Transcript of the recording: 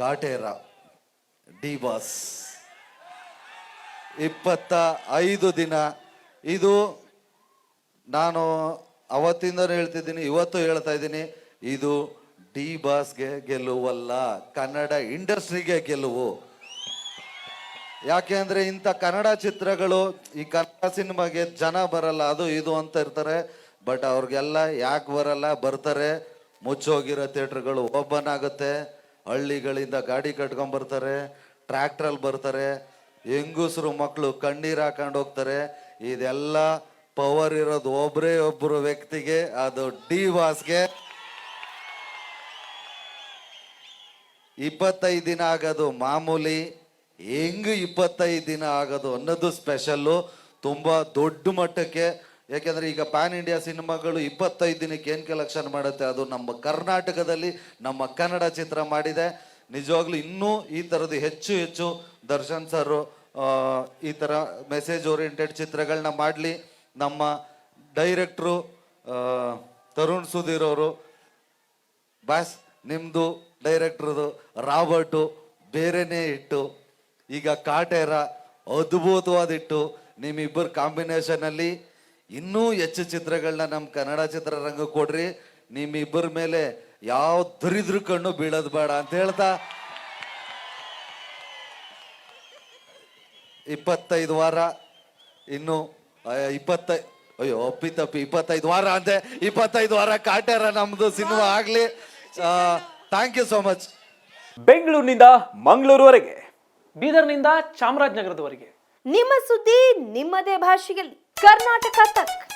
Kaatera D boss. ಇಪ್ಪತ್ತ ಐದು ದಿನ. ಇದು ನಾನು ಅವತ್ತಿಂದ ಹೇಳ್ತಿದ್ದೀನಿ, ಇವತ್ತು ಹೇಳ್ತಾ ಇದ್ದೀನಿ. ಇದು ಡಿ ಬಾಸ್ಗೆ ಗೆಲುವಲ್ಲ, ಕನ್ನಡ ಇಂಡಸ್ಟ್ರಿಗೆ ಗೆಲುವು. ಯಾಕೆ ಅಂದರೆ ಇಂಥ ಕನ್ನಡ ಚಿತ್ರಗಳು, ಈ ಕನ್ನಡ ಸಿನಿಮಾಗೆ ಜನ ಬರಲ್ಲ, ಅದು ಇದು ಅಂತ ಇರ್ತಾರೆ. ಬಟ್ ಅವ್ರಿಗೆಲ್ಲ ಯಾಕೆ ಬರಲ್ಲ, ಬರ್ತಾರೆ, ಮುಚ್ಚೋಗಿರೋ ಥಿಯೇಟ್ರ್ಗಳು ಓಪನ್ ಆಗುತ್ತೆ. ಹಳ್ಳಿಗಳಿಂದ ಗಾಡಿ ಕಟ್ಕೊಂಡ್ ಬರ್ತಾರೆ ಟ್ರ್ಯಾಕ್ಟ್ರಲ್ಲಿ ಬರ್ತಾರೆ, ಹೆಂಗಸರು ಮಕ್ಕಳು ಕಣ್ಣೀರು ಹಾಕೊಂಡು ಹೋಗ್ತಾರೆ. ಇದೆಲ್ಲ ಪವರ್ ಇರೋದು ಒಬ್ಬರೇ ಒಬ್ಬರು ವ್ಯಕ್ತಿಗೆ, ಅದು ಡಿ ವಾಸ್ಗೆ. ಇಪ್ಪತ್ತೈದು ದಿನ ಆಗೋದು ಮಾಮೂಲಿ, ಹೆಂಗ್ ಇಪ್ಪತ್ತೈದು ದಿನ ಆಗೋದು ಅನ್ನೋದು ಸ್ಪೆಷಲ್ಲು ತುಂಬ ದೊಡ್ಡ ಮಟ್ಟಕ್ಕೆ ಯಾಕೆಂದ್ರೆ ಈಗ ಪ್ಯಾನ್ ಇಂಡಿಯಾ ಸಿನಿಮಾಗಳು ಇಪ್ಪತ್ತೈದು ದಿನಕ್ಕೆ ಏನು ಕಲೆಕ್ಷನ್ ಮಾಡುತ್ತೆ? ಅದು ನಮ್ಮ ಕರ್ನಾಟಕದಲ್ಲಿ ನಮ್ಮ ಕನ್ನಡ ಚಿತ್ರ ಮಾಡಿದೆ. ನಿಜವಾಗ್ಲೂ ಇನ್ನೂ ಈ ಥರದ್ದು ಹೆಚ್ಚು ಹೆಚ್ಚು ದರ್ಶನ್ ಸರ್ ಈ ಥರ ಮೆಸೇಜ್ ಓರಿಯೆಂಟೆಡ್ ಚಿತ್ರಗಳನ್ನ ಮಾಡಲಿ. ನಮ್ಮ ಡೈರೆಕ್ಟ್ರು ತರುಣ್ ಸುಧೀರ್ ಅವರು ಬಾಸ್ ನಿಮ್ಮದು ಡೈರೆಕ್ಟ್ರದು ರಾಬರ್ಟು ಬೇರೆನೇ ಇಟ್ಟು, ಈಗ ಕಾಟೇರ ಅದ್ಭುತವಾದ ಇಟ್ಟು ನಿಮ್ಮಿಬ್ಬರ ಕಾಂಬಿನೇಷನ್ ಅಲ್ಲಿ ಇನ್ನೂ ಹೆಚ್ಚು ಚಿತ್ರಗಳನ್ನ ನಮ್ಮ ಕನ್ನಡ ಚಿತ್ರರಂಗ ಕೊಡ್ರಿ. ನಿಮ್ಮಿಬ್ಬರ ಮೇಲೆ ಯಾವ ದರಿದ್ರ ಕಣ್ಣು ಬೀಳೋದು ಬೇಡ ಅಂತ ಹೇಳ್ತಾ. ಇಪ್ಪತ್ತೈದು ವಾರ ಇನ್ನು ಇಪ್ಪತ್ತೈ ಅಯ್ಯೋ ಅಪ್ಪಿ ತಪ್ಪಿ ಇಪ್ಪತ್ತೈದು ವಾರ ಅಂತೆ. ಇಪ್ಪತ್ತೈದು ವಾರ ಕಾಟ್ಯಾರ ನಮ್ದು ಸಿನಿಮಾ ಆಗ್ಲಿ. ಥ್ಯಾಂಕ್ ಯು ಸೋ ಮಚ್ ಬೆಂಗಳೂರಿನಿಂದ ಮಂಗಳೂರುವರೆಗೆ ಬೀದರ್ನಿಂದ ಚಾಮರಾಜನಗರದವರೆಗೆ. ನಿಮ್ಮ ಸುದ್ದಿ ನಿಮ್ಮದೇ ಭಾಷೆಯಲ್ಲಿ. कर्नाटका तक।